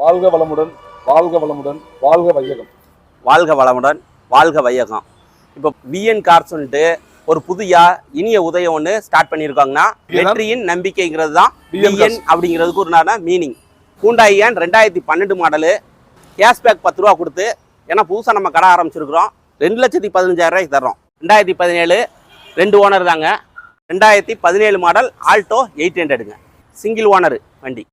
வாழ்க வளமுடன் வாழ்க வளமுடன் வாழ்க வையகம். வாழ்க வளமுடன் வாழ்க வையகம். இப்போ விஎன் கார்ஸ்ன்ட்டு ஒரு புதிய இனிய உதயம் ஒன்று ஸ்டார்ட் பண்ணியிருக்காங்கன்னா வெற்றியின் நம்பிக்கைங்கிறது தான் விஎன் அப்படிங்கிறதுக்கு ஒரு மீனிங் ஹூண்டாய் ரெண்டாயிரத்தி பன்னெண்டு மாடலு கேஷ்பேக் பத்து ரூபா கொடுத்து ஏன்னா புதுசாக நம்ம கடை ஆரம்பிச்சிருக்கிறோம். ரெண்டு லட்சத்தி பதினஞ்சாயிரம் ரூபாய்க்கு தர்றோம். ரெண்டாயிரத்தி பதினேழு ரெண்டு ஓனர் தாங்க. ரெண்டாயிரத்தி பதினேழு மாடல் ஆல்டோ எயிட் ஹண்ட்ரடுங்க சிங்கிள் ஓனர் வண்டி.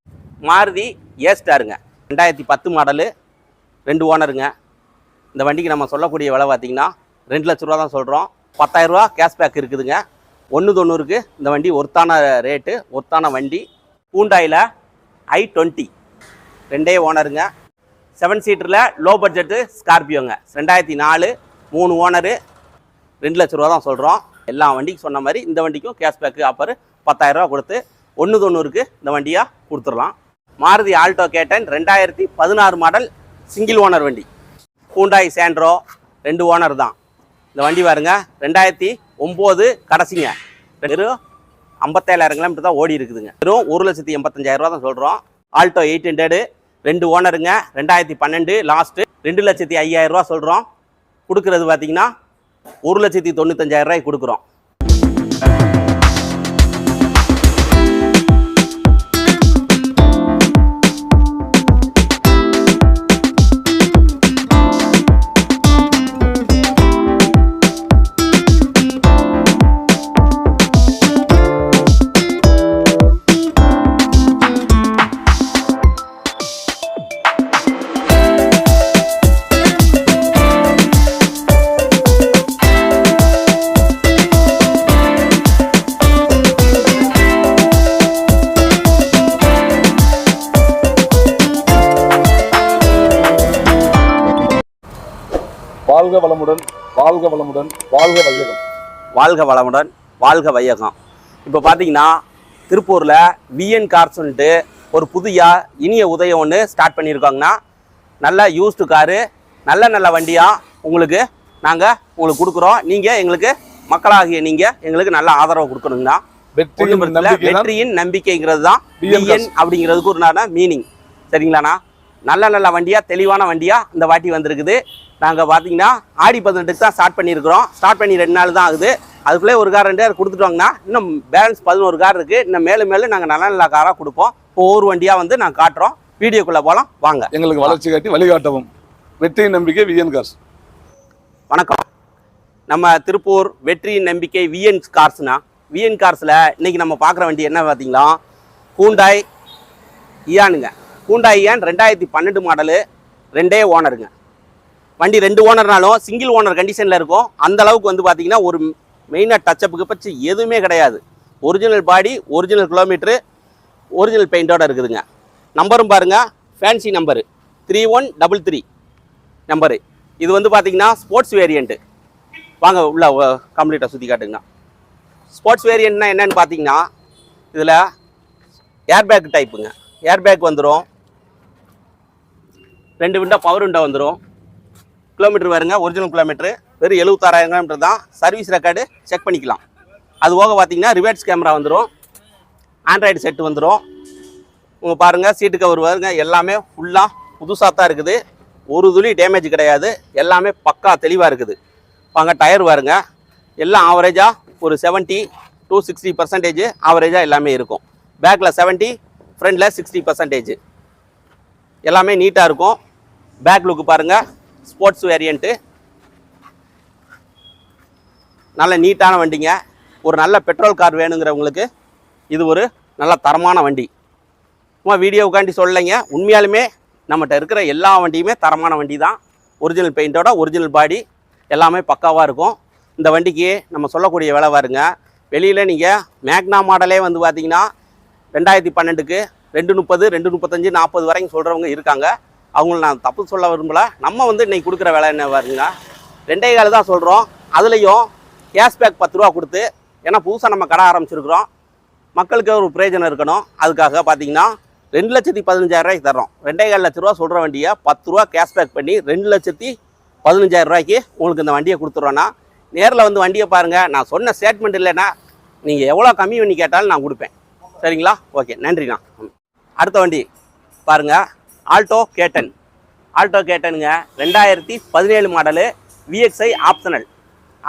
மாருதி ஏ ஸ்டாருங்க ரெண்டாயிரத்தி பத்து மாடலு ரெண்டு ஓனருங்க. இந்த வண்டிக்கு நம்ம சொல்லக்கூடிய விலை பார்த்தீங்கன்னா ரெண்டு லட்ச ரூபா தான் சொல்கிறோம் பத்தாயிரரூவா கேஷ்பேக் இருக்குதுங்க. ஒன்று தொண்ணூறுக்கு இந்த வண்டி ஒர்த்தான ரேட்டு ஒர்த்தான வண்டி. பூண்டாயில் ஐ டுவெண்ட்டி ரெண்டே ஓனருங்க. செவன் சீட்டரில் லோ பட்ஜெட்டு ஸ்கார்பியோங்க ரெண்டாயிரத்தி நாலு மூணு ஓனரு. ரெண்டு லட்ச ரூபா தான் சொல்கிறோம் எல்லா வண்டிக்கும் சொன்ன மாதிரி இந்த வண்டிக்கும் கேஷ்பேக்கு ஆஃபர் பத்தாயிரரூவா கொடுத்து ஒன்று தொண்ணூறுக்கு இந்த வண்டியாக கொடுத்துடலாம். மாருதி ஆல்டோ கேட்டன் ரெண்டாயிரத்தி பதினாறு மாடல் சிங்கிள் ஓனர் வண்டி. ஹூண்டாய் சேண்ட்ரோ ரெண்டு ஓனர் தான். இந்த வண்டி பாருங்க ரெண்டாயிரத்தி ஒம்பது கடைசிங்க. வெறும் ஐம்பத்தேழாயிரம் கிலோமீட்டர் தான் ஓடி இருக்குதுங்க. வெறும் ஒரு லட்சத்தி எண்பத்தஞ்சாயிரம் ரூபா தான் சொல்கிறோம் ஆல்டோ எயிட் ஹண்ட்ரடு ரெண்டு ஓனருங்க ரெண்டாயிரத்தி பன்னெண்டு லாஸ்ட்டு ரெண்டு லட்சத்தி ஐயாயிரம் ரூபா சொல்கிறோம் கொடுக்குறது பார்த்தீங்கன்னா ஒரு லட்சத்தி தொண்ணூத்தஞ்சாயிரம் ரூபாய்க்கு கொடுக்குறோம். வாழ்க வளமுடன் வாழ்க வளமுடன் வாழ்க வையகம். வாழ்க வளமுடன் வாழ்க வையகம். இப்போ பார்த்தீங்கன்னா திருப்பூரில் விஎன் கார்ஸ்ன்ட்டு ஒரு புதிய இனிய உதயம் ஒன்று ஸ்டார்ட் பண்ணியிருக்காங்கன்னா நல்ல யூஸ்டு காரு நல்ல நல்ல வண்டியாக உங்களுக்கு நாங்கள் உங்களுக்கு கொடுக்குறோம். நீங்கள் எங்களுக்கு மக்களாகிய நீங்கள் எங்களுக்கு நல்ல ஆதரவு கொடுக்கணுங்கண்ணா. வெற்றியின் நம்பிக்கைங்கிறது தான் VN அப்படிங்கிறதுக்கு ஒரு மீனிங் சரிங்களாண்ணா? நல்ல நல்ல வண்டியா தெளிவான வண்டியா இந்த வாட்டி வந்திருக்குது. நாங்கள் பார்த்தீங்கன்னா ஆடி பதினெட்டுக்கு தான் ஸ்டார்ட் பண்ணியிருக்கிறோம். ஸ்டார்ட் பண்ணி ரெண்டு நாள் தான் ஆகுது. அதுக்குள்ளே ஒரு கார் ரெண்டு கார் கொடுத்துட்டோங்கன்னா இன்னும் பேலன்ஸ் பதினோரு கார் இருக்குது இன்னும் மேலும் மேலும் நாங்கள் நல்ல நல்ல காராக கொடுப்போம். ஒவ்வொரு வண்டியாக வந்து நாங்கள் காட்டுறோம். வீடியோக்குள்ளே போகலாம் வாங்க. எங்களுக்கு வளர்ச்சி காட்டி வழிகாட்டவும். வெற்றியின் நம்பிக்கை விஎன் கார்ஸ் வணக்கம். நம்ம திருப்பூர் வெற்றியின் நம்பிக்கை விஎன் கார்ஸ்னா விஎன் கார்ஸில் இன்னைக்கு நம்ம பார்க்குற வண்டி என்ன பார்த்தீங்களா? ஹூண்டாய் இயானுங்க ஹூண்டாய் ஏன் ரெண்டாயிரத்தி பன்னெண்டு மாடலு ரெண்டே ஓனருங்க வண்டி ரெண்டு ஓனர்னாலும் சிங்கிள் ஓனர் கண்டிஷனில் இருக்கும். அந்த அளவுக்கு வந்து பார்த்தீங்கன்னா ஒரு மெயினாக டச்சப்புக்கு பற்றி எதுவுமே கிடையாது. Original body original kilometre original பெயிண்டோடு இருக்குதுங்க. நம்பரும் பாருங்கள் fancy number three one double three number இது வந்து பார்த்தீங்கன்னா ஸ்போர்ட்ஸ் வேரியண்ட்டு வாங்க உள்ள கம்ப்ளீட்டாக சுற்றி காட்டுங்கண்ணா ஸ்போர்ட்ஸ் வேரியண்ட்னா என்னன்னு பார்த்தீங்கன்னா இதில் ஏர்பேக் டைப்புங்க ஏர்பேக் வந்துடும் ரெண்டு விண்டோ பவர் விண்டோ வந்துடும் கிலோமீட்டர் வருங்க ஒரிஜினல் கிலோமீட்டர் வெறும் எழுபத்தாறாயிரம் கிலோமீட்டர் தான். சர்வீஸ் ரெக்கார்டு செக் பண்ணிக்கலாம். அது போக பார்த்தீங்கன்னா ரிவேட்ஸ் கேமரா வந்துடும் ஆண்ட்ராய்டு செட்டு வந்துடும் உங்கள் பாருங்கள் சீட்டு கவர் வருங்க. எல்லாமே ஃபுல்லாக புதுசாக தான் இருக்குது. ஒரு துளி டேமேஜ் கிடையாது. எல்லாமே பக்கா தெளிவாக இருக்குது. வாங்க டயர் பாருங்க. எல்லாம் ஆவரேஜாக ஒரு செவன்ட்டி டூ சிக்ஸ்டி பர்சன்டேஜ் ஆவரேஜாக எல்லாமே இருக்கும். பேக்கில் 70 ஃப்ரண்டில் சிக்ஸ்டி பர்சன்டேஜ் எல்லாமே நீட்டாக இருக்கும். பேக் லுக்கு பாருங்கள் ஸ்போர்ட்ஸ் வேரியண்ட்டு நல்ல நீட்டான வண்டிங்க. ஒரு நல்ல பெட்ரோல் கார் வேணுங்கிறவங்களுக்கு இது ஒரு நல்ல தரமான வண்டி. சும்மா வீடியோவுக்காண்டி சொல்லலைங்க. உண்மையாலுமே நம்மகிட்ட இருக்கிற எல்லா வண்டியுமே தரமான வண்டி தான் ஒரிஜினல் பெயிண்டோட ஒரிஜினல் பாடி எல்லாமே பக்காவாக இருக்கும். இந்த வண்டிக்கு நம்ம சொல்லக்கூடிய விலை வருங்க வெளியில் நீங்கள் மேக்னா மாடலே வந்து பார்த்தீங்கன்னா ரெண்டாயிரத்தி பன்னெண்டுக்கு ரெண்டு முப்பது ரெண்டு முப்பத்தஞ்சு நாற்பது வரைக்கும் சொல்கிறவங்க இருக்காங்க. அவங்கள நான் தப்பு சொல்ல விரும்பல. நம்ம வந்து இன்னைக்கு கொடுக்குற வேலை என்ன பாருங்க. ரெண்டே கால் தான் சொல்கிறோம் அதுலேயும் கேஷ்பேக் பத்து ரூபா கொடுத்து ஏன்னா புதுசாக நம்ம கடை ஆரம்பிச்சிருக்கிறோம். மக்களுக்கு ஒரு பிரயோஜனம் இருக்கணும். அதுக்காக பார்த்தீங்கன்னா ரெண்டு லட்சத்தி பதினஞ்சாயிரம் ரூபாய்க்கு தர்றோம். ரெண்டே கால் லட்ச ரூபா சொல்கிற வண்டியை பத்து ரூபா கேஷ்பேக் பண்ணி ரெண்டு லட்சத்தி பதினஞ்சாயிரம் ரூபாய்க்கு உங்களுக்கு இந்த வண்டியை கொடுத்துட்றோன்னா நேரில் வந்து வண்டியை பாருங்கள் நான் சொன்ன ஸ்டேட்மெண்ட் இல்லைன்னா நீங்கள் எவ்வளோ கம்மி பண்ணி கேட்டாலும் நான் கொடுப்பேன். சரிங்களா? ஓகே நன்றிண்ணா. ம். அடுத்த வண்டி பாருங்கள் ஆல்டோ கேட்டன். ஆல்டோ கேட்டனுங்க. ரெண்டாயிரத்தி பதினேழு மாடலு விஎக்ஸ்ஐ ஆப்ஷனல்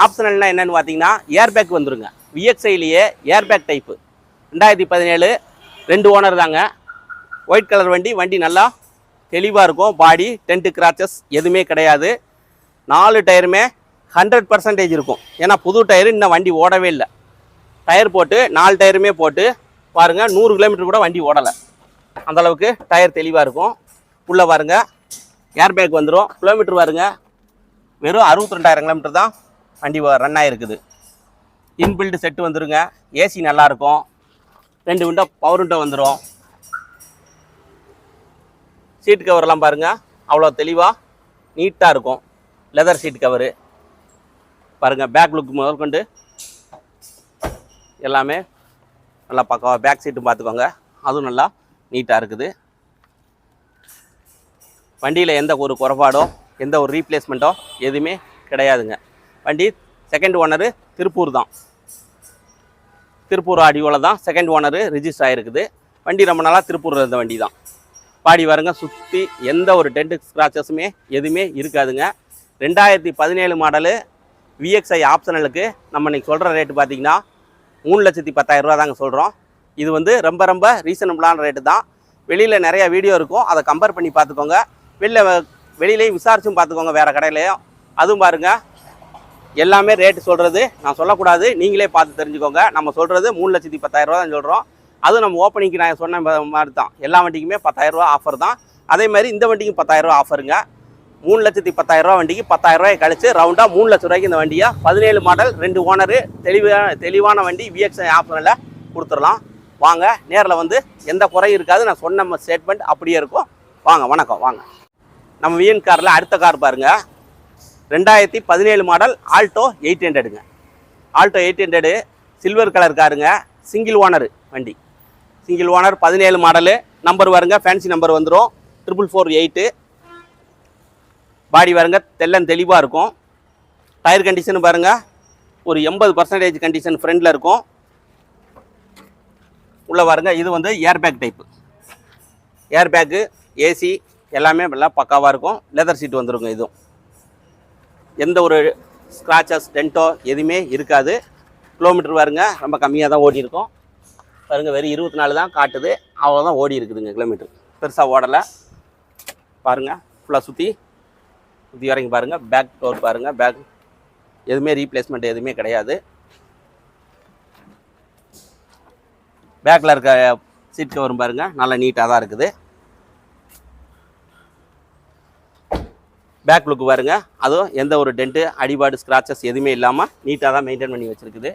ஆப்ஷனல்னால் என்னன்னு பார்த்தீங்கன்னா ஏர்பேக் வந்துருங்க. விஎக்ஸ்ஐலேயே ஏர்பேக் டைப்பு ரெண்டாயிரத்தி பதினேழு ரெண்டு ஓனர் தாங்க. ஒயிட் கலர் வண்டி வண்டி நல்லா தெளிவாக இருக்கும். பாடி டென்ட்டு கிராச்சஸ் எதுவுமே கிடையாது. நாலு டயருமே ஹண்ட்ரட் பர்சன்டேஜ் இருக்கும். ஏன்னா புது டயரு இன்னும் வண்டி ஓடவே இல்லை. டயர் போட்டு நாலு டயருமே போட்டு பாருங்கள் நூறு கிலோமீட்டர் கூட வண்டி ஓடலை. அந்தளவுக்கு டயர் தெளிவாக இருக்கும். உள்ளே பாருங்க. ஏர் பேக் வந்துடும் கிலோமீட்டர் பாருங்க. வெறும் அறுபத்தி ரெண்டாயிரம் கிலோமீட்டர் தான் வண்டி ரன் ஆகிருக்குது இன்பில்டு செட்டு வந்துடுங்க ஏசி நல்லாயிருக்கும் ரெண்டு விண்டோ பவர் விண்டோ வந்துடும் சீட் கவர்லாம் பாருங்கள் அவ்வளோ தெளிவாக நீட்டாக இருக்கும். லெதர் சீட் கவரு பாருங்கள் பேக் லுக் முதல் கொண்டு. எல்லாமே நல்லா பக்கம் பேக் சீட்டும் பார்த்துக்கோங்க அதுவும் நல்லா நீட்டாக இருக்குது. வண்டியில் எந்த ஒரு குறைபாடோ எந்த ஒரு ரீப்ளேஸ்மெண்ட்டோ எதுவுமே கிடையாதுங்க. வண்டி செகண்ட் ஓனரு திருப்பூர் தான். திருப்பூர் ஆடியோவில் தான் செகண்ட் ஓனரு ரிஜிஸ்டர் ஆகிருக்குது வண்டி ரொம்ப நாளாக திருப்பூரில் இருந்த வண்டி தான். பாடி வருங்க சுற்றி எந்த ஒரு டென்ட் ஸ்க்ராச்சஸுமே எதுவுமே இருக்காதுங்க. ரெண்டாயிரத்தி பதினேழு மாடலு விஎக்ஸ்ஐ ஆப்ஷனலுக்கு நம்ம இன்னைக்கு சொல்கிற ரேட்டு பார்த்தீங்கன்னா மூணு லட்சத்தி பத்தாயிரரூவா தாங்க சொல்கிறோம் இது வந்து ரொம்ப ரொம்ப ரீசனபிளான ரேட்டு தான். வெளியில் நிறையா வீடியோ இருக்கும். அதை கம்பேர் பண்ணி பார்த்துக்கோங்க. வெளில வெளியிலையும் விசாரிச்சும் பார்த்துக்கோங்க வேறு கடையிலையும். அதுவும் பாருங்கள் எல்லாமே ரேட்டு சொல்கிறது நான் சொல்லக்கூடாது. நீங்களே பார்த்து தெரிஞ்சுக்கோங்க. நம்ம சொல்கிறது மூணு லட்சத்தி பத்தாயிரரூவா தான் சொல்கிறோம் அதுவும் நம்ம ஓப்பனிங்க்கு நான் சொன்ன மாதிரி தான் எல்லா வண்டிக்குமே பத்தாயிரரூவா ஆஃபர் தான். அதே மாதிரி இந்த வண்டிக்கும் பத்தாயிரரூவா ஆஃபருங்க மூணு லட்சத்தி பத்தாயிரரூவா வண்டிக்கு பத்தாயிரரூவாய் கழிச்சு ரவுண்டாக மூணு லட்ச ரூபாய்க்கு இந்த வண்டியை பதினேழு மாடல் ரெண்டு ஓனரு தெளிவான தெளிவான வண்டி விஎக்ஸ் ஆப்ஷனில் கொடுத்துடலாம். வாங்க நேரில் வந்து எந்த குறையும் இருக்காது. நான் சொன்ன ஸ்டேட்மெண்ட் அப்படியே இருக்கும். வாங்க வணக்கம் வாங்க. நம்ம விஎன் காரில் அடுத்த கார் பாருங்கள் ரெண்டாயிரத்தி பதினேழு model Alto eight ஹண்ட்ரடுங்க. Alto eight hundred silver colour காருங்க. Single owner வண்டி. சிங்கிள் ஓனர் பதினேழு மாடலு. நம்பர் வருங்க ஃபேன்சி நம்பர் வந்துடும் ட்ரிபிள் ஃபோர் எயிட்டு. பாடி பாருங்க தெள்ளன் தெளிவாக இருக்கும். டயர் கண்டிஷன் பாருங்க ஒரு எண்பது பர்சன்டேஜ் கண்டிஷன் ஃப்ரண்டில் இருக்கும். உள்ளே பாருங்க இது வந்து ஏர்பேக் டைப்பு ஏர்பேக்கு ஏசி எல்லாமே நல்லா பக்காவாக இருக்கும். லெதர் சீட் வந்துருங்க இதுவும். எந்த ஒரு ஸ்க்ராச்சஸ் டென்ட்டோ எதுவுமே இருக்காது. கிலோமீட்டர் பாருங்க ரொம்ப கம்மியாக தான் ஓடி இருக்கும் பாருங்க வெறும் இருபத்தி நாலு தான் காட்டுது. அவ்வளோதான் ஓடி இருக்குதுங்க கிலோமீட்டர் பெருசாக ஓடலை. பாருங்க ஃபுல்லாக சுற்றி சுற்றி வரைக்கும் பாருங்கள் பேக் டோர் பாருங்கள் பேக் எதுவுமே ரீப்ளேஸ்மெண்ட் எதுவுமே கிடையாது. பேக்கில் இருக்க சீட் கவரும் பாருங்கள் நல்லா நீட்டாக தான் இருக்குது. பேக் லுக் பாருங்க. அதுவும் எந்த ஒரு டென்ட்டு அடிபாடு ஸ்க்ராச்சஸ் எதுவுமே இல்லாமல் நீட்டாக தான் மெயின்டைன் பண்ணி வச்சுருக்குது.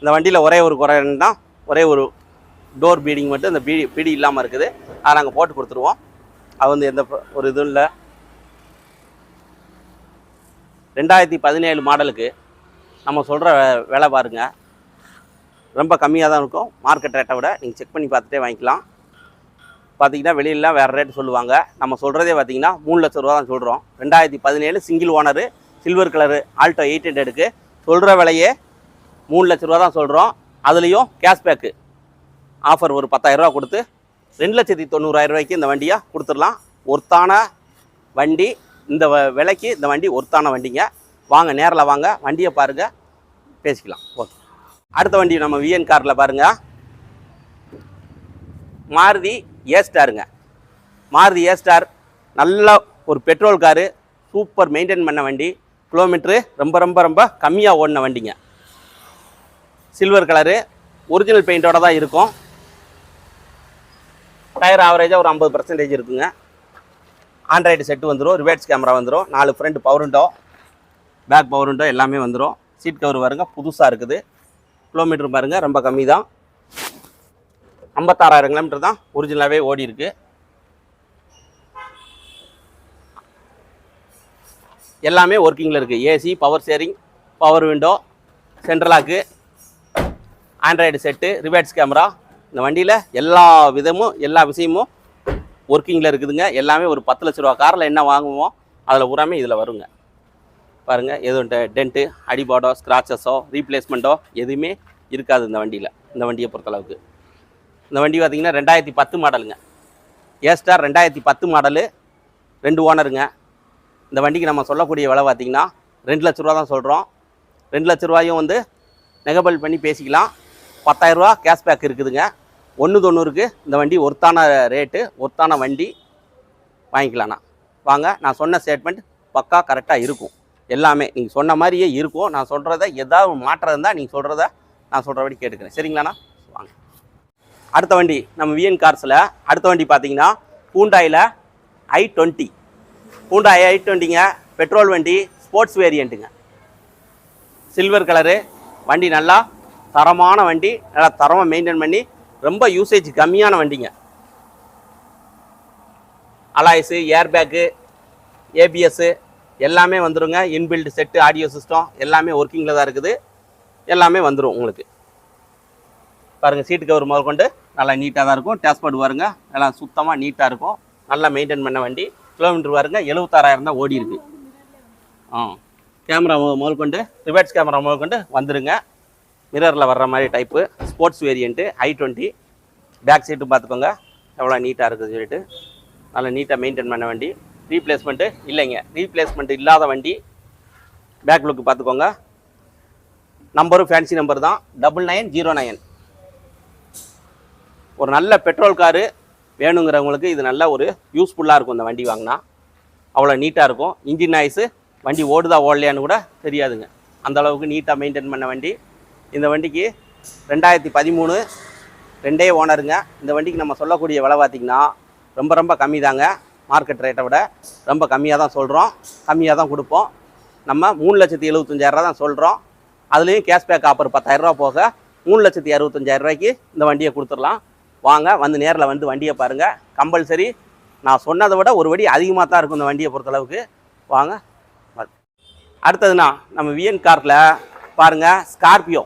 இந்த வண்டியில் ஒரே ஒரு குறை ஒரே ஒரு டோர் பீடிங் மட்டும் இந்த பீடி பீடி இல்லாமல் இருக்குது. அதை நாங்கள் போட்டு கொடுத்துருவோம். அது வந்து எந்த ஒரு இதுவும் இல்லை. ரெண்டாயிரத்தி பதினேழு மாடலுக்கு நம்ம சொல்கிற விலை பாருங்க. ரொம்ப கம்மியாக தான் இருக்கும். மார்க்கெட் ரேட்டை விட நீங்கள் செக் பண்ணி பார்த்துட்டே வாங்கிக்கலாம். பார்த்தீங்கன்னா வெளியிலலாம் வேறு ரேட் சொல்லுவாங்க. நம்ம சொல்கிறதே பார்த்தீங்கன்னா மூணு லட்ச ரூபா தான் சொல்கிறோம் ரெண்டாயிரத்தி பதினேழு single owner silver colour Alto eight ஹண்ட்ரடுக்கு சொல்கிற விலையே மூணு லட்ச ரூபா தான் சொல்கிறோம் அதுலேயும் கேஷ்பேக்கு ஆஃபர் ஒரு பத்தாயிரரூவா கொடுத்து ரெண்டு லட்சத்தி தொண்ணூறாயிரம் ரூபாய்க்கு இந்த வண்டியை கொடுத்துடலாம். ஒர்த்தான வண்டி இந்த விலைக்கு இந்த வண்டி ஒர்த்தான வண்டிங்க. வாங்க நேரில் வாங்க வண்டியை பாருங்கள் பேசிக்கலாம். ஓகே அடுத்த வண்டி நம்ம விஎன் காரில் பாருங்கள் மாருதி ஏ ஸ்டாருங்க. மாருதி ஏ ஸ்டார் நல்ல ஒரு பெட்ரோல் காரு சூப்பர் மெயின்டைன் பண்ண வண்டி கிலோமீட்ரு ரொம்ப ரொம்ப ரொம்ப கம்மியாக ஓடின வண்டிங்க. சில்வர் கலரு ஒரிஜினல் பெயிண்டோட தான் இருக்கும். டயர் ஆவரேஜாக ஒரு ஐம்பது பர்சன்டேஜ் இருக்குங்க. ஆண்ட்ராய்டு செட்டு வந்துடும் ரிவேட்ஸ் கேமரா வந்துடும் நாலு ஃப்ரண்ட் பவருண்டோ பேக் பவருண்டோ எல்லாமே வந்துடும் சீட் கவர் பாருங்க புதுசாக இருக்குது. கிலோமீட்டர் பாருங்க ரொம்ப கம்மி தான் ஐம்பத்தாறாயிரம் கிலோமீட்டர் தான் ஒரிஜினலாகவே ஓடி இருக்கு. எல்லாமே ஒர்க்கிங்கில் இருக்குது AC power steering power window central lock Android set reverse camera இந்த வண்டியில் எல்லா விதமும் எல்லா விஷயமும் ஒர்க்கிங்கில் இருக்குதுங்க. எல்லாமே ஒரு பத்து லட்ச ரூபா காரில் என்ன வாங்குவோமோ அதில் பூராமே இதில் வருங்க. பாருங்கள் எதுவும் டென்ட்டு அடிபாடோ ஸ்க்ராச்சஸோ ரீப்ளேஸ்மெண்ட்டோ எதுவுமே இருக்காது இந்த வண்டியில் இந்த வண்டியை பொறுத்தளவுக்கு. இந்த வண்டி பார்த்தீங்கன்னா ரெண்டாயிரத்தி பத்து மாடலுங்க. ஏஸ்டார் ரெண்டாயிரத்தி பத்து மாடலு ரெண்டு ஓனருங்க. இந்த வண்டிக்கு நம்ம சொல்லக்கூடிய விலை பார்த்தீங்கன்னா ரெண்டு லட்ச ரூபா தான் சொல்கிறோம் ரெண்டு லட்ச ரூபாயும் வந்து நெகபல் பண்ணி பேசிக்கலாம். பத்தாயிரரூபா கேஷ்பேக் இருக்குதுங்க. ஒன்று தொண்ணூறுக்கு இந்த வண்டி ஒர்த்தான ரேட்டு ஒர்த்தான வண்டி வாங்கிக்கலாண்ணா வாங்க நான் சொன்ன ஸ்டேட்மெண்ட் பக்கா கரெக்டாக இருக்கும். எல்லாமே நீங்கள் சொன்ன மாதிரியே இருக்கும். நான் சொல்கிறத ஏதாவது மாற்றம் இருந்தால் நீங்கள் சொல்கிறத நான் சொல்கிறபடி கேட்டுக்கிறேன். சரிங்களாண்ணா? அடுத்த வண்டி நம்ம விஎன் கார்ஸில் அடுத்த வண்டி பார்த்தீங்கன்னா ஹூண்டாயில் ஐ டுவெண்ட்டி ஹூண்டாய் ஐ டுவெண்ட்டிங்க பெட்ரோல் வண்டி ஸ்போர்ட்ஸ் வேரியண்ட்டுங்க சில்வர் கலரு வண்டி நல்லா தரமான வண்டி நல்லா தரமாக மெயின்டைன் பண்ணி ரொம்ப யூசேஜ் கம்மியான வண்டிங்க. அலாய்ஸு ஏர்பேக்கு ஏபிஎஸ்ஸு எல்லாமே வந்துடுங்க இன்பில்டு செட்டு ஆடியோ சிஸ்டம் எல்லாமே ஒர்க்கிங்கில் தான் இருக்குது. எல்லாமே வந்துடும் உங்களுக்கு. பாருங்கள் சீட்டு கவர் முதல் கொண்டு நல்லா நீட்டாக தான் இருக்கும். டேஸ்போர்ட் வருங்க நல்லா சுத்தமாக நீட்டாக இருக்கும். நல்லா மெயின்டைன் பண்ண வண்டி. கிலோமீட்டர் வருங்க எழுபத்தாறாயிரம் தான் ஓடி இருக்கு. ஆ. கேமரா முதல் கொண்டு ரிவர்ஸ் கேமரா முதல் கொண்டு வந்துருங்க. மிரரில் வர்ற மாதிரி type sports variant I twenty back seat பார்த்துக்கோங்க. எவ்வளோ நீட்டாக இருக்குது சொல்லிட்டு. நல்லா நீட்டாக மெயின்டைன் பண்ண வண்டி. ரீப்ளேஸ்மெண்ட்டு இல்லைங்க. ரீப்ளேஸ்மெண்ட் இல்லாத வண்டி. பேக் லுக்கு பார்த்துக்கோங்க. நம்பரும் ஃபேன்சி நம்பர் தான். டபுள் நைன் ஜீரோ நைன் ஒரு நல்ல பெட்ரோல் காரு வேணுங்கிறவங்களுக்கு இது நல்ல ஒரு யூஸ்ஃபுல்லாக இருக்கும் இந்த வண்டி வாங்கினா. அவ்வளோ நீட்டாக இருக்கும். இன்ஜின் நாய்ஸு வண்டி ஓடுதா ஓடலையான்னு கூட தெரியாதுங்க. அந்த அளவுக்கு நீட்டாக மெயின்டைன் பண்ண வண்டி. இந்த வண்டிக்கு ரெண்டாயிரத்தி பதிமூணு ரெண்டே ஓனருங்க. இந்த வண்டிக்கு நம்ம சொல்லக்கூடிய விலை பார்த்திங்கன்னா ரொம்ப ரொம்ப கம்மி தாங்க மார்க்கெட் ரேட்டை விட ரொம்ப கம்மியாக தான் சொல்கிறோம் கம்மியாக தான் கொடுப்போம். நம்ம மூணு லட்சத்தி எழுபத்தஞ்சாயிரரூவா தான் சொல்கிறோம் அதுலேயும் கேஷ்பேக் ஆஃபர் பத்தாயிரரூவா போக மூணு லட்சத்தி அறுபத்தஞ்சாயிரரூவாய்க்கு இந்த வண்டியை கொடுத்துடலாம். வாங்க வந்து நேரில் வந்து வண்டியை பாருங்கள் கம்பல்சரி நான் சொன்னதை விட ஒரு வடி அதிகமாக தான் இருக்கும் இந்த வண்டியை பொறுத்தளவுக்கு. வாங்க அடுத்ததுண்ணா நம்ம விஎன் காரில் பாருங்கள் ஸ்கார்பியோ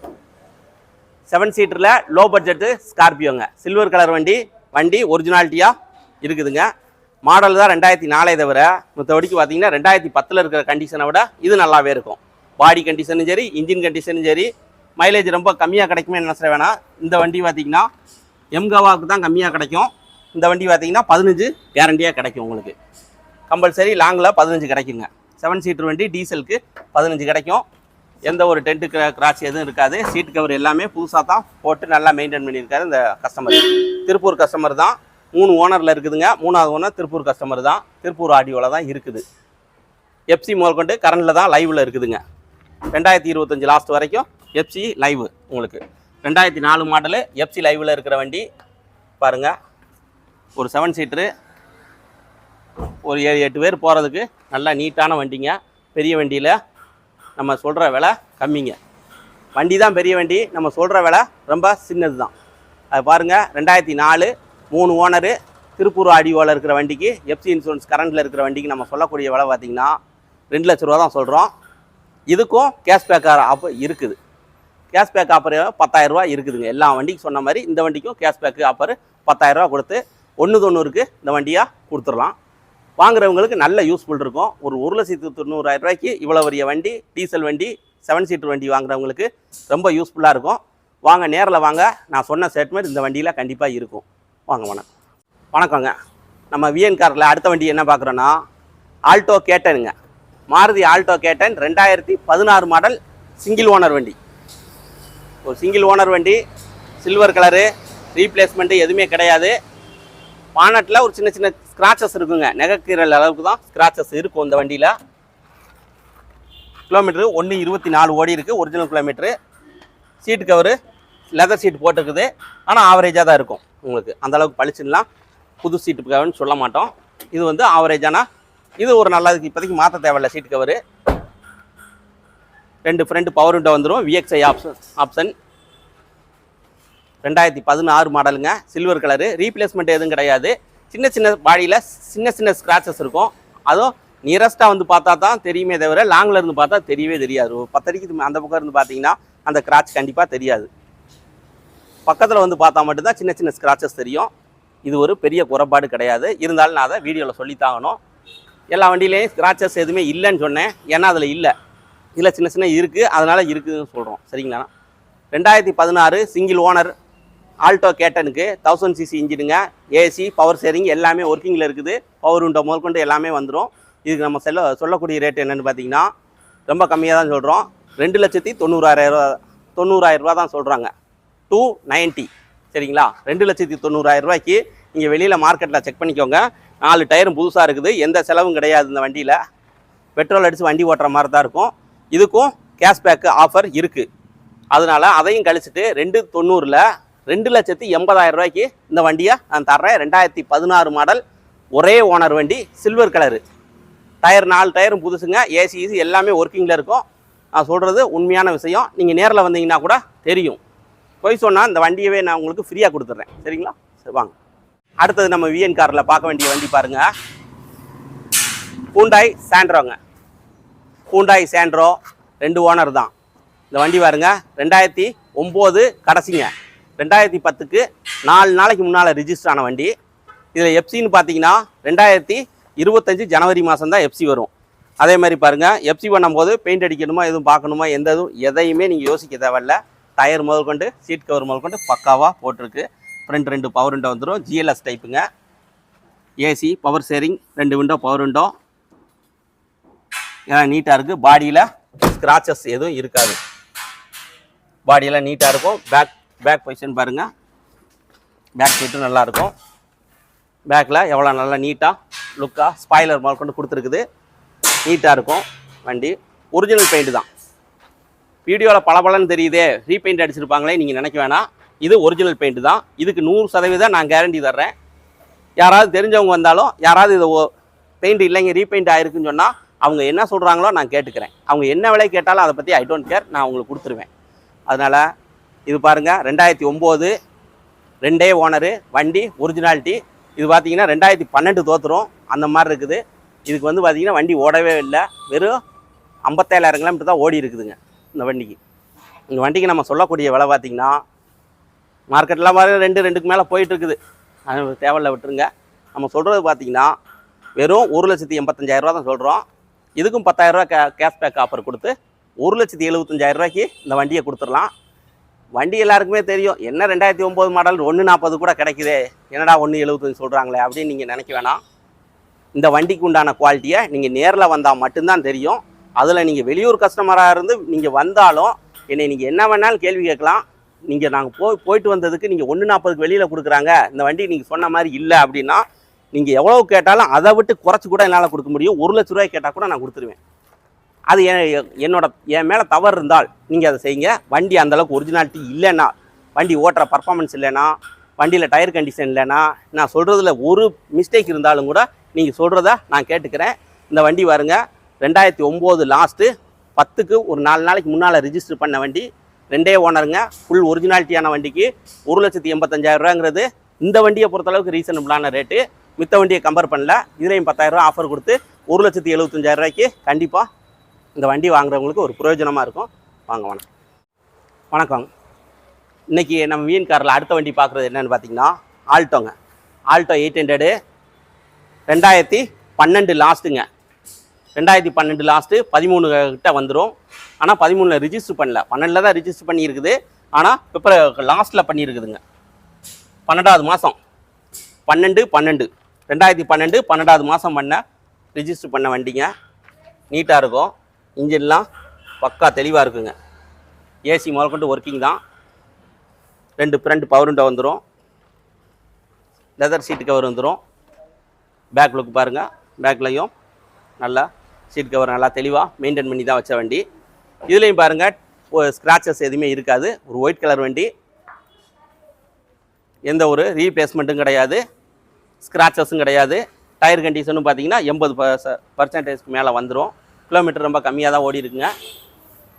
செவன் சீட்டரில் லோ பட்ஜெட்டு ஸ்கார்பியோங்க சில்வர் கலர் வண்டி வண்டி ஒரிஜினாலிட்டியாக இருக்குதுங்க. மாடல் தான் ரெண்டாயிரத்தி நாலே தவிர மற்றபடிக்கு பார்த்தீங்கன்னா ரெண்டாயிரத்தி பத்தில் இருக்கிற கண்டிஷனை விட இது நல்லாவே இருக்கும். பாடி கண்டிஷனும் சரி இன்ஜின் கண்டிஷனும் சரி மைலேஜ் ரொம்ப கம்மியாக கிடைக்குமே நினச்சிட வேணாம். இந்த வண்டி பார்த்தீங்கன்னா எம்கவாவுக்கு தான் கம்மியாக கிடைக்கும். இந்த வண்டி பார்த்தீங்கன்னா பதினஞ்சு கேரண்டியாக கிடைக்கும் உங்களுக்கு. கம்பல்சரி லாங்கில் பதினஞ்சு கிடைக்குங்க. செவன் சீட்டர் வண்டி டீசலுக்கு பதினஞ்சு கிடைக்கும். எந்த ஒரு டென்ட்டு கிராச் எதுவும் இருக்காது. சீட் கவர் எல்லாமே புதுசாக தான் போட்டு நல்லா மெயின்டைன் பண்ணியிருக்காரு இந்த கஸ்டமர் திருப்பூர் கஸ்டமர் தான். மூணு ஓனரில் இருக்குதுங்க. மூணாவது ஓனர் திருப்பூர் கஸ்டமர் தான். திருப்பூர் ஆடியோவில் தான் இருக்குது. எஃப்சி முதல் கொண்டு கரண்டில் தான் லைவில் இருக்குதுங்க. ரெண்டாயிரத்தி இருபத்தஞ்சி லாஸ்ட் வரைக்கும் எஃப்சி லைவ் உங்களுக்கு. ரெண்டாயிரத்தி நாலு மாடலு எஃப்சி லைவில் இருக்கிற வண்டி. பாருங்கள் ஒரு செவன் சீட்ரு ஒரு ஏழு எட்டு பேர் போகிறதுக்கு நல்லா நீட்டான வண்டிங்க. பெரிய வண்டியில் நம்ம சொல்கிற விலை கம்மிங்க. வண்டி தான் பெரிய வண்டி. நம்ம சொல்கிற விலை ரொம்ப சின்னது தான் அது பாருங்கள் ரெண்டாயிரத்தி நாலு மூணு ஓனரு திருப்பூர் ஆடியோவில் இருக்கிற வண்டிக்கு எஃப்சி இன்சூரன்ஸ் கரண்டில் இருக்கிற வண்டிக்கு நம்ம சொல்லக்கூடிய விலை பார்த்திங்கன்னா ரெண்டு லட்ச ரூபா தான் சொல்கிறோம் இதுக்கும் கேஷ்பேக் அப்போ இருக்குது கேஷ்பேக் ஆஃபர் பத்தாயிரரூபா இருக்குதுங்க. எல்லா வண்டிக்கும் சொன்ன மாதிரி இந்த வண்டிக்கும் கேஷ்பேக் ஆஃபர் பத்தாயிரரூபா கொடுத்து ஒன்று தொண்ணூறுக்கு இந்த வண்டியாக கொடுத்துடலாம். வாங்குறவங்களுக்கு நல்ல யூஸ்ஃபுல் இருக்கும். ஒரு ஒரு லட்சத்து தொண்ணூறாயிரம் ரூபாய்க்கு இவ்வளோ பெரிய வண்டி டீசல் வண்டி செவன் சீட்டர் வண்டி வாங்குறவங்களுக்கு ரொம்ப யூஸ்ஃபுல்லாக இருக்கும். வாங்க நேரில் வாங்க. நான் சொன்ன ஸ்டேட்மெண்ட் இந்த வண்டியில் கண்டிப்பாக இருக்கும். வாங்க வணக்கம். வணக்கங்க. நம்ம விஎன் காரில் அடுத்த வண்டி என்ன பார்க்குறோன்னா ஆல்டோ கேட்டனுங்க. மாருதி ஆல்டோ கேட்டன் ரெண்டாயிரத்தி பதினாறு மாடல் சிங்கிள் ஓனர் வண்டி. ஒரு சிங்கிள் ஓனர் வண்டி சில்வர் கலரு ரீப்ளேஸ்மெண்ட்டு எதுவுமே கிடையாது. பானட்டில் ஒரு சின்ன சின்ன ஸ்க்ராச்சஸ் இருக்குங்க. நெகக்கீரல் அளவுக்கு தான் ஸ்க்ராச்சஸ் இருக்கும் இந்த வண்டியில். கிலோமீட்டரு ஒன்று இருபத்தி நாலு ஓடி இருக்குது original kilometre seat cover leather seat போட்டிருக்குது. ஆனால் ஆவரேஜாக தான் இருக்கும் உங்களுக்கு. அந்தளவுக்கு பளிச்சுலாம் புது சீட்டு கவர்னு சொல்ல மாட்டோம். இது வந்து ஆவரேஜானா இது ஒரு நல்லதுக்கு இப்போதைக்கு மாற்ற தேவையில்ல சீட்டு கவரு ரெண்டு ஃப்ரண்ட் பவர் விண்டோ வந்துடும் விஎக்ஸ்ஐ ஆப்ஷன் ஆப்ஷன் ரெண்டாயிரத்தி பதினாறு மாடலுங்க சில்வர் கலரு ரீப்ளேஸ்மெண்ட் எதுவும் கிடையாது. சின்ன சின்ன பாடியில் சின்ன சின்ன ஸ்க்ராச்சஸ் இருக்கும். அதுவும் நியரஸ்ட்டாக வந்து பார்த்தா தான் தெரியுமே தவிர லாங்கில் இருந்து பார்த்தா தெரியவே தெரியாது. ஒரு பத்தடிக்கு அந்த பக்கம் இருந்து பார்த்தீங்கன்னா அந்த ஸ்க்ராட்ச் கண்டிப்பாக தெரியாது. பக்கத்தில் வந்து பார்த்தா மட்டும்தான் சின்ன சின்ன ஸ்க்ராச்சஸ் தெரியும். இது ஒரு பெரிய குறைபாடு கிடையாது. இருந்தாலும் நான் அதை வீடியோவில் சொல்லித்தாகணும் எல்லா வண்டியிலையும் ஸ்க்ராச்சஸ் எதுவுமே இல்லைன்னு சொன்னேன். ஏன்னா அதில் இல்லை. இதில் சின்ன சின்ன இருக்குது அதனால் இருக்குதுன்னு சொல்கிறோம் சரிங்களா? ரெண்டாயிரத்தி பதினாறு சிங்கிள் ஓனர் ஆல்டோ கேட்டனுக்கு தௌசண்ட் சிசி இன்ஜினுங்க ஏசி பவர் சேரிங் எல்லாமே ஒர்க்கிங்கில் இருக்குது. பவர் உண்டோ முதற்கொண்டு எல்லாமே வந்துடும் இதுக்கு நம்ம செல்ல சொல்லக்கூடிய ரேட் என்னென்னு பார்த்தீங்கன்னா ரொம்ப கம்மியாக தான் சொல்கிறோம் ரெண்டு லட்சத்தி தொண்ணூறாயிரரூவா ரூபா தொண்ணூறாயிரம் ரூபா தான் சொல்கிறாங்க டூ நைன்ட்டி சரிங்களா? ரெண்டு லட்சத்தி தொண்ணூறாயிரரூவாய்க்கு நீங்கள் வெளியில் மார்க்கெட்டில் செக் பண்ணிக்கோங்க. நாலு டயரும் புதுசாக இருக்குது. எந்த செலவும் கிடையாது இந்த வண்டியில். பெட்ரோல் அடித்து வண்டி ஓட்டுற மாதிரி தான் இருக்கும். இதுக்கும் கேஷ்பேக்கு ஆஃபர் இருக்குது அதனால் அதையும் கழிச்சிட்டு ரெண்டு தொண்ணூறில் ரெண்டு லட்சத்தி எண்பதாயிரம் ரூபாய்க்கு இந்த வண்டியை நான் தர்றேன். ரெண்டாயிரத்தி பதினாறு மாடல் ஒரே ஓனர் வண்டி சில்வர் கலரு டயர் நாலு டயரும் புதுசுங்க. ஏசி ஈசி எல்லாமே ஒர்க்கிங்கில் இருக்கும். நான் சொல்கிறது உண்மையான விஷயம். நீங்கள் நேரில் வந்தீங்கன்னா கூட தெரியும். போய் சொன்னால் இந்த வண்டியவே நான் உங்களுக்கு ஃப்ரீயாக கொடுத்துட்றேன் சரிங்களா? சரி வாங்க. அடுத்தது நம்ம விஎன் காரில் பார்க்க வேண்டிய வண்டி பாருங்கள் ஹூண்டாய் சாண்ட்ரோங்க ஹூண்டாய் சேண்ட்ரோ ரெண்டு ஓனர் தான். இந்த வண்டி பாருங்க ரெண்டாயிரத்தி ஒம்பது கடைசிங்க. ரெண்டாயிரத்தி பத்துக்கு நாலு நாளைக்கு முன்னால் ரிஜிஸ்டர் ஆன வண்டி. இதில் எஃப்சின்னு பார்த்தீங்கன்னா ரெண்டாயிரத்தி இருபத்தஞ்சி ஜனவரி மாதம் தான் எஃப்சி வரும். அதே மாதிரி பாருங்கள் எஃப்சி பண்ணும்போது பெயிண்ட் அடிக்கணுமா எதுவும் பார்க்கணுமா எந்த இதுவும் எதையுமே நீங்கள் யோசிக்க தேவையில்ல. டயர் முதல் கொண்டு சீட் கவர் முதல் கொண்டு பக்காவாக போட்டிருக்கு. ஃப்ரண்ட் ரெண்டு பவர் விண்டோ வந்துடும் ஜிஎல்எஸ் டைப்புங்க ஏசி பவர் ஷேரிங் ரெண்டு விண்டோ பவர் விண்டோ ஏன்னா நீட்டாக இருக்குது பாடியில் ஸ்க்ராச்சஸ் எதுவும் இருக்காது. பாடியெல்லாம் நீட்டாக இருக்கும். பேக் பேக் பொசிஷன் பாருங்கள் பேக் சீட்டும் நல்லாயிருக்கும் பேக்கில் எவ்வளோ நல்லா நீட்டாக லுக்காக ஸ்பாய்லர் மால் கொண்டு கொடுத்துருக்குது. நீட்டாக இருக்கும் வண்டி. ஒரிஜினல் பெயிண்ட் தான். வீடியோவில் பளபளன்னு தெரியுதே. ரீபெயிண்ட் அடிச்சிருப்பாங்களே நீங்கள் நினைக்க வேணாம். இது ஒரிஜினல் பெயிண்ட் தான். இதுக்கு நூறு சதவீதம் நான் கேரண்டி தர்றேன். யாராவது தெரிஞ்சவங்க வந்தாலும் யாராவது இது பெயிண்ட் இல்லைங்க ரீபெயிண்ட் ஆயிருக்குன்னு சொன்னால் அவங்க என்ன சொல்கிறாங்களோ நான் கேட்டுக்கிறேன். அவங்க என்ன விலை கேட்டாலும் அதை பற்றி ஐ டோன்ட் கேர் நான் உங்களுக்கு கொடுத்துருவேன். அதனால் இது பாருங்கள் ரெண்டாயிரத்தி ஒம்பது ரெண்டே ஓனரு வண்டி ஒரிஜினாலிட்டி இது பார்த்தீங்கன்னா ரெண்டாயிரத்தி பன்னெண்டு தோத்துரும். அந்த மாதிரி இருக்குது. இதுக்கு வந்து பார்த்திங்கன்னா வண்டி ஓடவே இல்லை. வெறும் ஐம்பத்தேழாயிரம் கிலோமீட்டர் தான் ஓடி இருக்குதுங்க இந்த வண்டிக்கு. இந்த வண்டிக்கு நம்ம சொல்லக்கூடிய விலை பார்த்தீங்கன்னா மார்க்கெட்டில் மாதிரி ரெண்டு ரெண்டுக்கு மேலே போயிட்டுருக்குது அது தேவையில்ல விட்டுருங்க. நம்ம சொல்கிறது பார்த்திங்கன்னா வெறும் ஒரு லட்சத்தி எண்பத்தஞ்சாயிரரூவா தான் சொல்கிறோம் இதுக்கும் பத்தாயிரரூவா கே கேஷ்பேக் ஆஃபர் கொடுத்து ஒரு லட்சத்தி எழுபத்தஞ்சாயிரம் ரூபாய்க்கு இந்த வண்டியை கொடுத்துடலாம். வண்டி எல்லாருக்குமே தெரியும். என்ன ரெண்டாயிரத்தி ஒம்பது மாடல் ஒன்று நாற்பது கூட கிடைக்குதே. என்னடா ஒன்று எழுபத்தஞ்சு சொல்கிறாங்களே அப்படின்னு நீங்கள் நினைக்க வேணாம். இந்த வண்டிக்கு உண்டான குவாலிட்டியை நீங்கள் நேரில் வந்தால் மட்டும்தான் தெரியும். அதில் நீங்கள் வெளியூர் கஸ்டமராக இருந்து நீங்கள் வந்தாலும் என்னை நீங்கள் என்ன வேணாலும் கேள்வி கேட்கலாம். நீங்கள் நாங்கள் போய் போயிட்டு வந்ததுக்கு நீங்கள் ஒன்று நாற்பதுக்கு வெளியில் கொடுக்குறாங்க. இந்த வண்டி நீங்கள் சொன்ன மாதிரி இல்லை அப்படின்னா நீங்கள் எவ்வளோ கேட்டாலும் அதை விட்டு குறைச்சி கூட என்னால் கொடுக்க முடியும். ஒரு லட்ச ரூபாய் கேட்டால் கூட நான் கொடுத்துருவேன். அது என் என்னோட என் மேலே தவறு இருந்தால் நீங்கள் அதை செய்யுங்க. வண்டி அந்தளவுக்கு ஒரிஜினாலிட்டி இல்லைன்னா வண்டி ஓட்டுற பர்ஃபார்மன்ஸ் இல்லைன்னா வண்டியில் டயர் கண்டிஷன் இல்லைன்னா நான் சொல்கிறதுல ஒரு மிஸ்டேக் இருந்தாலும் கூட நீங்கள் சொல்கிறத நான் கேட்டுக்கிறேன். இந்த வண்டி பாருங்க ரெண்டாயிரத்தி ஒம்பது லாஸ்ட்டு பத்துக்கு ஒரு நாலு நாளைக்கு முன்னால் ரிஜிஸ்டர் பண்ண வண்டி. ரெண்டே ஓனருங்க ஃபுல் ஒரிஜினாலிட்டியான வண்டிக்கு ஒரு லட்சத்தி எண்பத்தஞ்சாயிரம் ரூபாங்கிறது இந்த வண்டியை பொறுத்தளவுக்கு ரீசனபிளான ரேட்டு மித்த வண்டியை கம்பேர் பண்ணல. இதுலேயும் பத்தாயிரம் ஆஃபர் கொடுத்து ஒரு லட்சத்தி எழுபத்தஞ்சாயிரம் ரூபாய்க்கு கண்டிப்பாக இந்த வண்டி வாங்குறவங்களுக்கு ஒரு பிரயோஜனமாக இருக்கும். வாங்க வணக்கம். வணக்கம். இன்னைக்கு நம்ம வீண் காரில் அடுத்த வண்டி பார்க்குறது என்னென்னு பார்த்தீங்கன்னா ஆல்டோங்க. ஆல்டோ எயிட் ஹண்ட்ரடு ரெண்டாயிரத்தி பன்னெண்டு லாஸ்ட்டுங்க ரெண்டாயிரத்தி பன்னெண்டு லாஸ்ட்டு பதிமூணு கிட்ட வந்துடும் ஆனால் பதிமூணில் ரிஜிஸ்டர் பண்ணல. பன்னெண்டில் தான் ரிஜிஸ்டர் பண்ணியிருக்குது. ஆனால் பிப்ரவரி லாஸ்ட்டில் பண்ணியிருக்குதுங்க. பன்னெண்டாவது மாதம் பன்னெண்டு பன்னெண்டு. ரெண்டாயிரத்தி பன்னெண்டு பன்னெண்டாவது மாதம் பண்ண ரிஜிஸ்டர் பண்ண வண்டிங்க. நீட்டாக இருக்கும். இன்ஜின்லாம் பக்கா தெளிவாக இருக்குங்க. ஏசி முதற்கொண்டு ஒர்க்கிங் தான். ரெண்டு ஃப்ரண்ட் பவர் விண்டோ வந்துடும் லெதர் சீட்டு கவர் வந்துடும் பேக் லுக் பாருங்கள் பேக்லையும் நல்லா சீட் கவர் நல்லா தெளிவாக மெயின்டைன் பண்ணி தான் வச்ச வண்டி. இதுலேயும் பாருங்கள் ஸ்க்ராச்சஸ் எதுவுமே இருக்காது. ஒரு ஒயிட் கலர் வண்டி. எந்த ஒரு ரீப்ளேஸ்மெண்ட்டும் கிடையாது. ஸ்க்ராச்சஸும் கிடையாது. டயர் கண்டிஷனும் பார்த்தீங்கன்னா எண்பது பர்சன்டேஜ்க்கு மேலே வந்துடும் கிலோமீட்டர் ரொம்ப கம்மியாக தான் ஓடி இருக்குங்க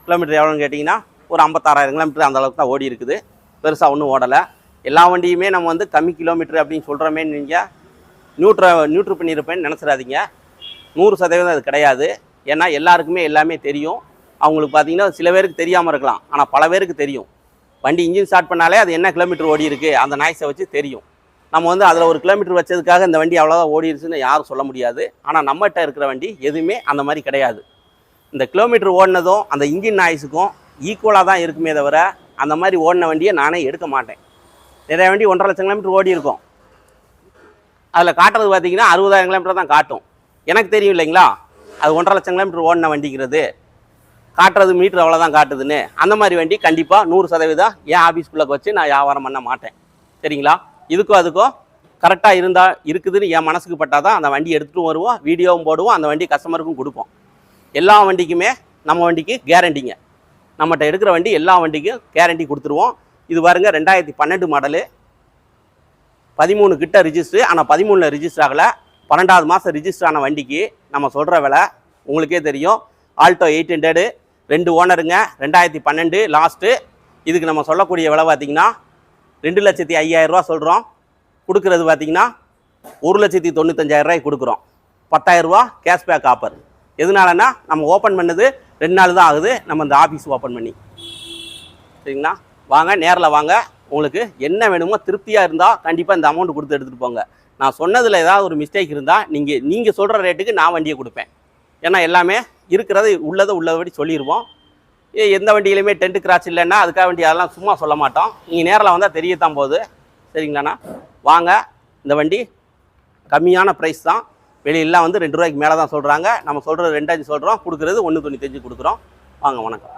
கிலோமீட்டர் எவ்வளோன்னு கேட்டிங்கன்னா ஒரு ஐம்பத்தாறாயிரம் கிலோமீட்டர் அந்த அளவுக்கு தான் ஓடி இருக்குது பெருசாக ஒன்றும் ஓடலை. எல்லா வண்டியுமே நம்ம வந்து கம்மி கிலோமீட்டர் அப்படின்னு சொல்கிறோமே நீங்கள் நியூட்ர நியூட்ரு பண்ணியிருப்பேன்னு நினச்சிடாதீங்க. நூறு சதவீதம் அது கிடையாது. ஏன்னா எல்லாருக்குமே எல்லாமே தெரியும். அவங்களுக்கு பார்த்தீங்கன்னா சில பேருக்கு தெரியாமல் இருக்கலாம். ஆனால் பல பேருக்கு தெரியும். வண்டி இன்ஜின் ஸ்டார்ட் பண்ணாலே அது என்ன கிலோமீட்டர் ஓடி இருக்குது அந்த நாய்ஸை வச்சு தெரியும். நம்ம வந்து அதில் ஒரு கிலோமீட்டர் வச்சதுக்காக இந்த வண்டி அவ்வளோதான் ஓடிடுச்சுன்னு யாரும் சொல்ல முடியாது. ஆனால் நம்மகிட்ட இருக்கிற வண்டி எதுவுமே அந்த மாதிரி கிடையாது. இந்த கிலோமீட்டர் ஓடினதும் அந்த இன்ஜின் நாய்ஸுக்கும் ஈக்குவலாக தான் இருக்குமே தவிர அந்த மாதிரி ஓடின வண்டியை நானே எடுக்க மாட்டேன். நிறைய வண்டி ஒன்றரை லட்சம் கிலோமீட்டர் ஓடி இருக்கும். அதில் காட்டுறது பார்த்தீங்கன்னா அறுபதாயிரம் கிலோமீட்டர் தான் காட்டும். எனக்கு தெரியும் இல்லைங்களா? அது ஒன்றரை லட்சம் கிலோமீட்டர் ஓடின வண்டிங்கிறது. காட்டுறது மீட்டர் அவ்வளோதான் காட்டுதுன்னு. அந்த மாதிரி வண்டி கண்டிப்பாக நூறு சதவீதம் என் ஆஃபீஸ்க்குள்ளே வச்சு நான் வியாபாரம் பண்ண மாட்டேன். சரிங்களா? இதுக்கும் அதுக்கும் கரெக்டாக இருந்தால் இருக்குதுன்னு என் மனசுக்கு பட்டால் தான் அந்த வண்டி எடுத்துகிட்டும் வருவோம் வீடியோவும் போடுவோம் அந்த வண்டி கஸ்டமருக்கும் கொடுப்போம். எல்லா வண்டிக்குமே நம்ம வண்டிக்கு கேரண்டிங்க நம்மகிட்ட எடுக்கிற வண்டி எல்லா வண்டிக்கும் கேரண்டி கொடுத்துருவோம். இது பாருங்க ரெண்டாயிரத்தி பன்னெண்டு மாடலு பதிமூணு கிட்ட ரிஜிஸ்டர் ஆனால் பதிமூணில் ரிஜிஸ்டர் ஆகலை. பன்னெண்டாவது மாதம் ரிஜிஸ்டர் ஆன வண்டிக்கு நம்ம சொல்கிற விலை உங்களுக்கே தெரியும். ஆல்டோ எயிட் ஹண்ட்ரடு ரெண்டு ஓனருங்க ரெண்டாயிரத்தி பன்னெண்டு லாஸ்ட்டு இதுக்கு நம்ம சொல்லக்கூடிய விலை பார்த்தீங்கன்னா ரெண்டு லட்சத்தி ஐயாயிரரூவா சொல்கிறோம் கொடுக்குறது பார்த்தீங்கன்னா ஒரு லட்சத்தி தொண்ணூத்தஞ்சாயிரரூவாய்க்கு கொடுக்குறோம். பத்தாயிரரூவா கேஷ்பேக் ஆஃபர் எதனாலன்னா நம்ம ஓப்பன் பண்ணது ரெண்டு நாள் தான் ஆகுது. நம்ம இந்த ஆஃபீஸ் ஓப்பன் பண்ணி. சரிங்களா? வாங்க நேரில் வாங்க. உங்களுக்கு என்ன வேணுமோ திருப்தியாக இருந்தால் கண்டிப்பாக இந்த அமௌண்ட் கொடுத்து எடுத்துகிட்டு போங்க. நான் சொன்னதில் ஏதாவது ஒரு மிஸ்டேக் இருந்தால் நீங்கள் நீங்கள் சொல்கிற ரேட்டுக்கு நான் வண்டியை கொடுப்பேன். ஏன்னா எல்லாமே இருக்கிறத உள்ளதை உள்ளபடி சொல்லிடுவோம் எந்த வண்டியிலுமே டென்ட் கிராச் இல்லைன்னா அதுக்காக வண்டி அதெல்லாம் சும்மா சொல்ல மாட்டோம். நீங்கள் நேரில் வந்தால் தெரியத்தான் போகுது. சரிங்களாண்ணா? வாங்க இந்த வண்டி கம்மியான ப்ரைஸ் தான். வெளியெல்லாம் வந்து ரெண்டு ரூபாய்க்கு மேலே தான் சொல்கிறாங்க நம்ம சொல்கிறது ரெண்டாயிரம் சொல்கிறோம் கொடுக்குறது ஒன்று தொண்ணூத்தஞ்சு கொடுக்குறோம். வாங்க வணக்கம்.